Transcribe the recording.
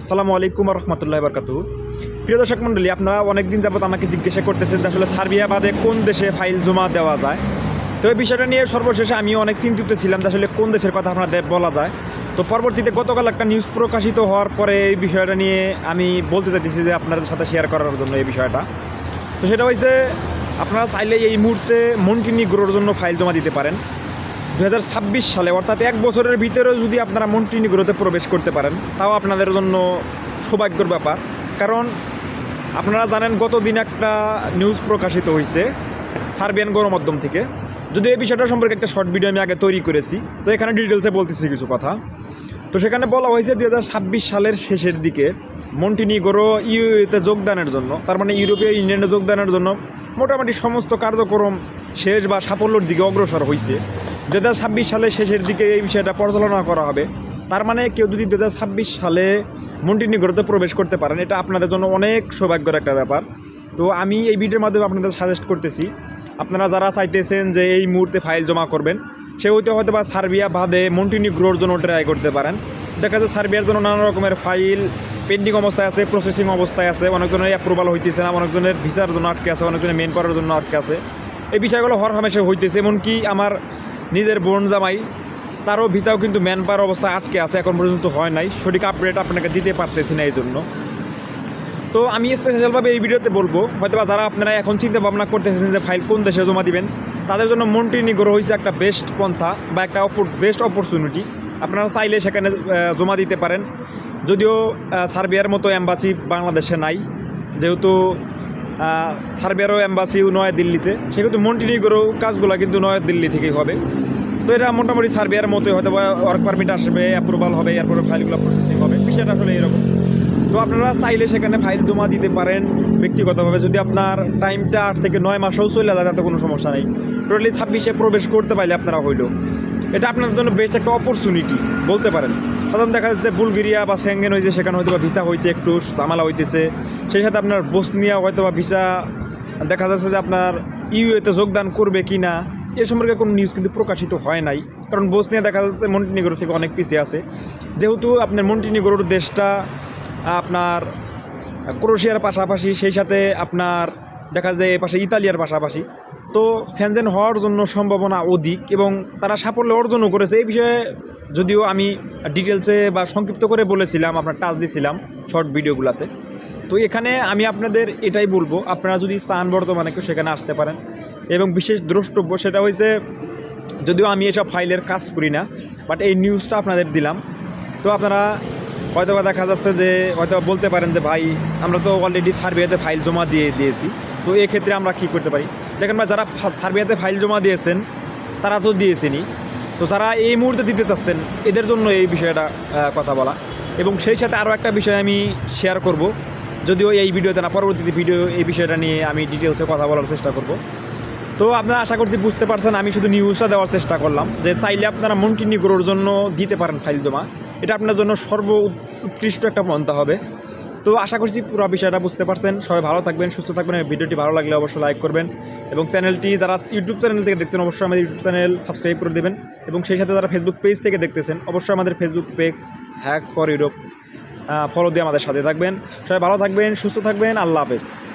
আসসালামু আলাইকুম রহমতুল্লাহ বরকাতু। প্রিয় দর্শক মণ্ডলী, আপনারা অনেকদিন যাবত আমাকে জিজ্ঞাসা করতেছেন যে আসলে সার্বিয়া বাদে কোন দেশে ফাইল জমা দেওয়া যায়। তো এই বিষয়টা নিয়ে সর্বশেষে আমি অনেক চিন্তিত ছিলাম যে আসলে কোন দেশের কথা আপনাদের বলা যায়। তো পরবর্তীতে গতকাল একটা নিউজ প্রকাশিত হওয়ার পরে এই বিষয়টা নিয়ে আমি বলতে চাইতেছি যে আপনাদের সাথে শেয়ার করার জন্য এই বিষয়টা। তো সেটা হয়েছে আপনারা চাইলে এই মুহূর্তে মন্টিনিগ্রোর জন্য ফাইল জমা দিতে পারেন। দু হাজার ছাব্বিশ সালে, অর্থাৎ এক বছরের ভিতরেও যদি আপনারা মন্টিনিগ্রোতে প্রবেশ করতে পারেন, তাও আপনাদের জন্য সৌভাগ্যর ব্যাপার। কারণ আপনারা জানেন গত দিন একটা নিউজ প্রকাশিত হয়েছে সার্বিয়ান গণমাধ্যম থেকে। যদি এই বিষয়টা সম্পর্কে একটা শর্ট ভিডিও আমি আগে তৈরি করেছি, তো এখানে ডিটেলসে বলতেছি কিছু কথা। তো সেখানে বলা হয়েছে দু হাজার ছাব্বিশ সালের শেষের দিকে মন্টিনিগ্রো ইউতে যোগদানের জন্য, তার মানে ইউরোপীয় ইউনিয়নে যোগদানের জন্য মোটামুটি সমস্ত কার্যক্রম শেষ বা সাফল্যের দিকে অগ্রসর হয়েছে দু ছাব্বিশ সালে শেষের দিকে এই বিষয়টা পরিচালনা করা হবে। তার মানে কেউ যদি দুহাজার ছাব্বিশ সালে মন্টিনিগ্রোতে প্রবেশ করতে পারেন, এটা আপনাদের জন্য অনেক সৌভাগ্যের একটা ব্যাপার। তো আমি এই ভিডিওর মাধ্যমে আপনাদের সাজেস্ট করতেছি, আপনারা যারা চাইতেছেন যে এই মুহূর্তে ফাইল জমা করবেন, সে হইতে হয়তো বা সার্বিয়া বাদে মন্টিনিগ্রোর জন্য ট্রাই করতে পারেন। দেখা যাচ্ছে সার্বিয়ার জন্য নানা রকমের ফাইল পেন্ডিং অবস্থায় আছে প্রসেসিং অবস্থায় আছে, অনেকজনের অ্যাপ্রুভাল হইতেছে না, অনেকজনের ভিসার জন্য আটকে আছে, অনেকজনের মেন করার জন্য আটকে আছে। এই বিষয়গুলো হর হামেশা হইতেছে, এমনকি আমার নিজের বোন জামাই, তারও ভিসাও কিন্তু ম্যান পাওয়ার অবস্থা আটকে আছে, এখন পর্যন্ত হয় নাই। সঠিক আপডেট আপনাকে দিতে পারতেছি না এই জন্য তো আমি স্পেশালভাবে এই ভিডিওতে বলব হয়তো বা যারা আপনারা এখন চিন্তা ভাবনা করতেছেন যে ফাইল কোন দেশে জমা দিবেন, তাদের জন্য মন্টিনিগ্রো হয়েছে একটা বেস্ট পন্থা বা একটা বেস্ট অপরচুনিটি আপনারা চাইলে সেখানে জমা দিতে পারেন। যদিও সার্বিয়ার মতো অ্যাম্বাসি বাংলাদেশে নাই, যেহেতু সার্বিয়ারও অ্যাম্বাসি নয় দিল্লিতে। সেক্ষেত্রে মন্টিনিগ্রো কাজগুলো কিন্তু নয় দিল্লি থেকেই হবে। তো এটা মোটামুটি সার্বিয়ার মতোই হয়তো বা ওয়ার্ক পারমিট আসবে অ্যাপ্রুভাল হবে, এরপরে ফাইলগুলো প্রসেসিং হবে। বিষয়টা আসলে এরকম। তো আপনারা চাইলে সেখানে ফাইল জমা দিতে পারেন ব্যক্তিগতভাবে। যদি আপনার টাইমটা আট থেকে নয় মাসেও চলে যায়, তাতে কোনো সমস্যা নেই। টোটালি ছাব্বিশে প্রবেশ করতে পারলে আপনারা হইল। এটা আপনাদের জন্য বেস্ট একটা অপরচুনিটি বলতে পারেন। সাধারণ দেখা যাচ্ছে বুলগেরিয়া বা স্যাঙ্গেন হয়েছে সেখানে হয়তো বা ভিসা হইতে একটু ঝামেলা হইতেছে। সেই সাথে আপনার বসনিয়া হয়তো বা ভিসা, দেখা যাচ্ছে যে আপনার ইউএতে যোগদান করবে কি না এ সম্পর্কে কোনো নিউজ কিন্তু প্রকাশিত হয় নাই। কারণ বসনিয়া দেখা যাচ্ছে মন্টিনিগ্রো থেকে অনেক পিছিয়ে আছে। যেহেতু আপনার মন্টিনিগ্রোর দেশটা, আপনার ক্রোশিয়ার পাশাপাশি, সেই সাথে আপনার দেখা যায় এ পাশে ইতালিয়ার পাশাপাশি। তো স্যানজেন হওয়ার জন্য সম্ভাবনা অধিক এবং তারা সাফল্য অর্জনও করেছে। এই বিষয়ে যদিও আমি ডিটেলসে বা সংক্ষিপ্ত করে বলেছিলাম, আপনার টাচ দিয়েছিলাম শর্ট ভিডিওগুলোতে তো এখানে আমি আপনাদের এটাই বলব, আপনারা যদি চান বর্তমানে কেউ সেখানে আসতে পারেন। এবং বিশেষ দ্রষ্টব্য সেটা হয়েছে যদিও আমি এসব ফাইলের কাজ করি না বাট এই নিউজটা আপনাদের দিলাম। তো আপনারা হয়তো বা দেখা যাচ্ছে যে হয়তো বলতে পারেন যে, ভাই, আমরা তো অলরেডি সার্বিয়াতে ফাইল জমা দিয়ে দিয়েছি। তো এক্ষেত্রে আমরা কী করতে পারি? দেখেন ভাই, যারা সার্বিয়াতে ফাইল জমা দিয়েছেন, তারা তো দিয়েছেনই। তো যারা এই মুহূর্তে দিতে চাচ্ছেন, এদের জন্য এই বিষয়টা কথা বলা। এবং সেই সাথে আরও একটা বিষয় আমি শেয়ার করব। যদিও এই ভিডিওতে না, পরবর্তীতে ভিডিও এই বিষয়টা নিয়ে আমি ডিটেলসে কথা বলার চেষ্টা করব। তো আপনারা আশা করছি বুঝতে পারছেন, আমি শুধু নিউজটা দেওয়ার চেষ্টা করলাম, যে চাইলে আপনারা মন্টিনিগ্রোর জন্য দিতে পারেন ফাইল জমা। এটা আপনার জন্য সর্ব উৎকৃষ্ট একটা পন্থা হবে। তো আশা করছি পুরো বিষয়টা বুঝতে পারছেন। সবাই ভালো থাকবেন, সুস্থ থাকবেন। ভিডিওটি ভালো লাগলে অবশ্যই লাইক করবেন। এবং চ্যানেলটি যারা ইউটিউব চ্যানেল থেকে দেখছেন, অবশ্যই আমাদের ইউটিউব চ্যানেল সাবস্ক্রাইব করে দেবেন। এবং সেই সাথে যারা ফেসবুক পেজ থেকে দেখতেছেন, অবশ্যই আমাদের Facebook page hacks for Europe follow দিয়ে আমাদের সাথে থাকবেন। সবাই ভালো থাকবেন, সুস্থ থাকবেন। আল্লাহ হাফেজ।